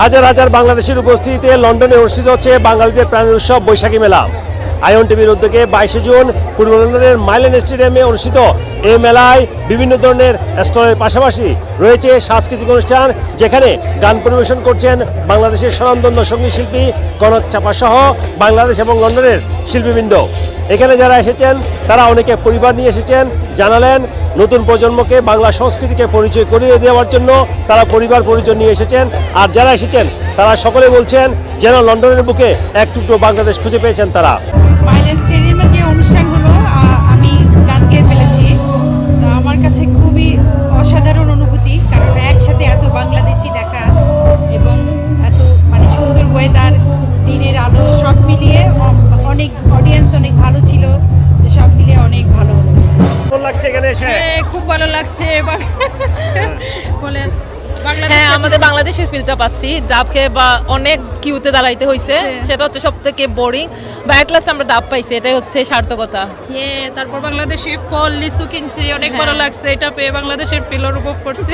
হাজার হাজার বাংলাদেশের উপস্থিতিতে লন্ডনে অনুষ্ঠিত হচ্ছে বাঙালিদের প্রাণের উৎসব বৈশাখী মেলা। আয়ন টিভির উদ্যোগে বাইশে জুন পূর্ব লন্ডনের মাইলেন স্টেডিয়ামে অনুষ্ঠিত এই মেলায় বিভিন্ন ধরনের স্টলের পাশাপাশি রয়েছে সাংস্কৃতিক অনুষ্ঠান, যেখানে গান পরিবেশন করছেন বাংলাদেশের স্বনামধন্য সংগীত শিল্পী কনক চাপা সহ বাংলাদেশ এবং লন্ডনের শিল্পীবৃন্দ। এখানে যারা এসেছেন, তারা অনেকে পরিবার নিয়ে এসেছেন, জানালেন নতুন প্রজন্মকে বাংলা সংস্কৃতিকে পরিচয় করিয়ে দেওয়ার জন্য তারা পরিবার পরিচয় নিয়ে এসেছেন। আর যারা এসেছেন, তারা সকলে বলছেন, যেন লন্ডনের বুকে এক টুকরো বাংলাদেশ খুঁজে পেয়েছেন তারা। লাগছে এখানে এসে? হ্যাঁ, খুব ভালো লাগছে বলেন হ্যাঁ আমাদের বাংলাদেশের ফিলটা পাচ্ছি ডাব খেয়ে বা অনেক কিউতে দাঁড়াইতে হয়েছে হ্যাঁ। সেটা হচ্ছে সব থেকে বোরিং বা অ্যাট লাস্ট আমরা ডাব পাইছি এটাই হচ্ছে সার্থকতা। ইয়ে তারপর বাংলাদেশি ফল লিচু কিনছি অনেক ভালো হ্যাঁ। লাগছে এটা পেয়ে বাংলাদেশের ফিল অনুভব করছি।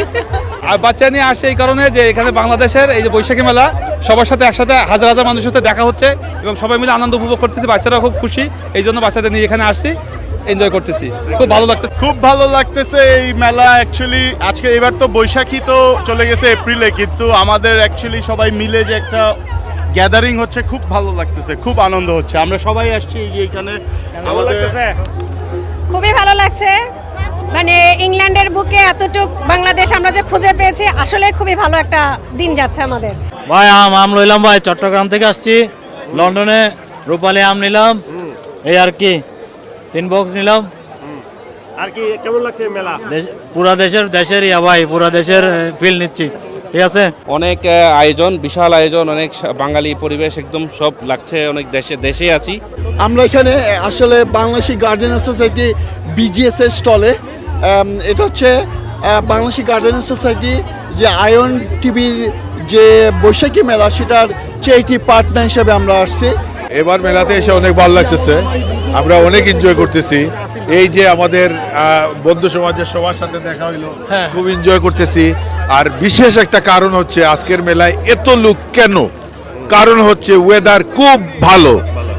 আর বাচ্চা নিয়ে আসছে এই কারণে যে এখানে বাংলাদেশের এই যে বৈশাখী মেলা সবার সাথে একসাথে হাজার হাজার মানুষের সাথে দেখা হচ্ছে এবং সবাই মিলে আনন্দ উপভোগ করতেছি বাচ্চারা খুব খুশি এই জন্য বাচ্চাদের নিয়ে এখানে আসছি। এনজয় করতেছি। খুব ভালো লাগতেছে। খুব ভালো লাগতেছে এই মেলা অ্যাকচুয়ালি আজকে এবার তো বৈশাখী তো চলে গেছে এপ্রিলে কিন্তু আমাদের অ্যাকচুয়ালি সবাই মিলে যে একটা গ্যাদারিং হচ্ছে খুব ভালো লাগতেছে খুব আনন্দ হচ্ছে। আমরা সবাই আসছি এই যে এখানে। আমাদের খুবই ভালো লাগছে। মানে ইংল্যান্ডের বুকে এতটুক বাংলাদেশ আমরা যে খুঁজে পেয়েছি আসলে খুবই ভালো একটা দিন যাচ্ছে আমাদের। ভাই আম আম লইলাম ভাই চট্টগ্রাম থেকে আসছি। লন্ডনে রূপালী আম নিলাম। এই আর কি। তিন বক্স নিলাম। আর কি কেমন লাগছে মেলা? পুরা দেশের দেশের ইয়া ভাই পুরা দেশের ফিল নিচ্ছি। ঠিক আছে? অনেক আয়োজন বিশাল আয়োজন অনেক বাঙালি পরিবেশ একদম সব লাগছে অনেক দেশে দেশে আছি। আমরা এখানে আসলে বাংলাদেশি গার্ডেনার সোসাইটি বিজিএস এর স্টলে এটা হচ্ছে বাংলাদেশি গার্ডেনার সোসাইটি যে আয়ন টিভির যে বৈশাখী মেলা সেটার চেইটি পার্টনার হিসেবে আমরা আসছি। এবার মেলাতে এসে অনেক ভালো লাগতেছে। আমরা অনেক এনজয় করতেছি। এই যে আমাদের বন্ধু সমাজের সবার সাথে দেখা হইল খুব এনজয় করতেছি। আর বিশেষ একটা কারণ হচ্ছে আজকের মেলায় এত লোক কেন? কারণ হচ্ছে ওয়েদার খুব ভালো।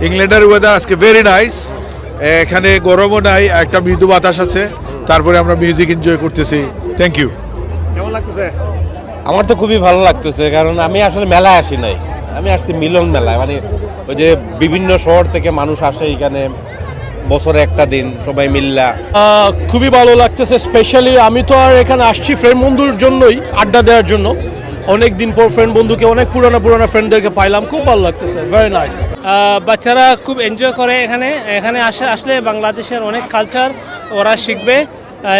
ইংল্যান্ডের ওয়েদার আজকে ভেরি নাইস এখানে গরমও নাই একটা মৃদু বাতাস আছে। তারপরে আমরা মিউজিক এনজয় করতেছি। থ্যাংক ইউ কেমন লাগতেছে? আমার তো খুবই ভালো লাগতেছে কারণ আমি আসলে মেলায় আসি নাই। আমি আসছি মিলন মেলায় মানে ওই যে বিভিন্ন শহর থেকে মানুষ আসে এখানে বছরে একটা দিন সবাই মিল্লা। খুবই ভালো লাগতেছে স্পেশালি আমি তো আর এখানে আসছি ফ্রেন্ড বন্ধুর জন্যই আড্ডা দেওয়ার জন্য। অনেক দিন পর ফ্রেন্ড বন্ধুকে অনেক পুরনো পুরনো ফ্রেন্ডদেরকে পাইলাম খুব ভালো লাগতেছে ভেরি নাইস বাচ্চারা খুব এনজয় করে এখানে এখানে আসে আসলে বাংলাদেশের অনেক কালচার ওরা শিখবে।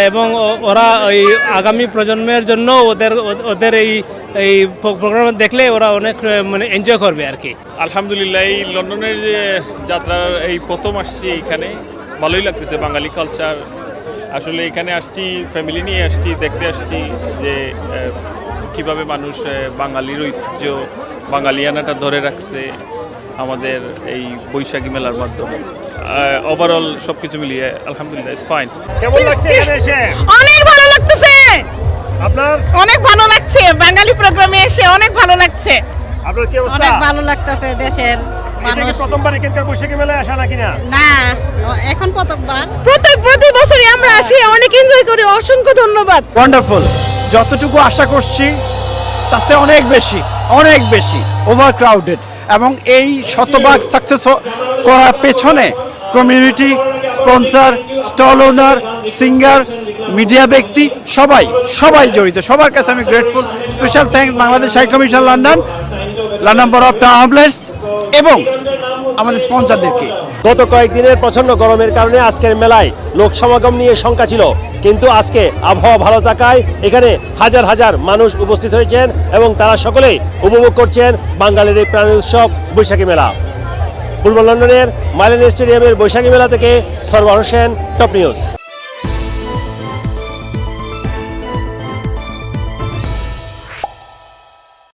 এবং ওরা ওই আগামী প্রজন্মের জন্য ওদের ওদের এই এই প্রোগ্রাম দেখলে ওরা অনেক মানে এনজয় করবে আর কি। আলহামদুলিল্লাহ, এই লন্ডনের যে যাত্রার এই প্রথম আসছি এখানে ভালোই লাগতেছে বাঙালি কালচার আসলে এখানে আসছি ফ্যামিলি নিয়ে আসছি, দেখতে আসছি যে কীভাবে মানুষ বাঙালির ঐতিহ্য, বাঙালিয়ানাটা ধরে রাখছে। আমাদের এই বৈশাখী মেলার মাধ্যমে। ওভারঅল সব কিছু মিলিয়ে আলহামদুলিল্লাহ ইটস ফাইন কেমন লাগছে এখানে এসে? অনেক ভালো লাগতেছে। আপনার? অনেক ভালো লাগছে বাঙালি প্রোগ্রামে এসে অনেক ভালো লাগছে। আপনার কি অবস্থা? অনেক ভালো লাগতেছে দেশের কি প্রথমবার এখানকার বৈশাখী মেলায় আসা নাকি না? না এখন প্রথমবার। প্রতি প্রতি বছরই আমরা আসি অনেক এনজয় করি অসংখ্য ধন্যবাদ। ওয়ান্ডারফুল যতটুকু আশা করছি তার চেয়ে অনেক বেশি অনেক বেশি ওভার ক্রাউডেড এবং এই শতভাগ সাকসেস করার পেছনে community sponsor stall owner singer media ব্যক্তি, সবাই সবাই জড়িত। সবার কাছে আমি grateful special thank Bangladesh high commission London London board of টাউনপ্লেস এবং আমাদের স্পন্সরদেরকে। গত কয়েকদিনের প্রচণ্ড গরমের কারণে আজকের মেলায় লোক সমাগম নিয়ে শঙ্কা ছিল। কিন্তু আজকে আবহাওয়া ভালো থাকায় এখানে হাজার হাজার মানুষ উপস্থিত হয়েছেন এবং তারা সকলেই উপভোগ করছেন বাঙালির এই প্রাণী উৎসব, বৈশাখী মেলা। পূর্ব লন্ডনের মাইলেন স্টেডিয়ামের বৈশাখী মেলা থেকে সরবার হোসেন, টপ নিউজ।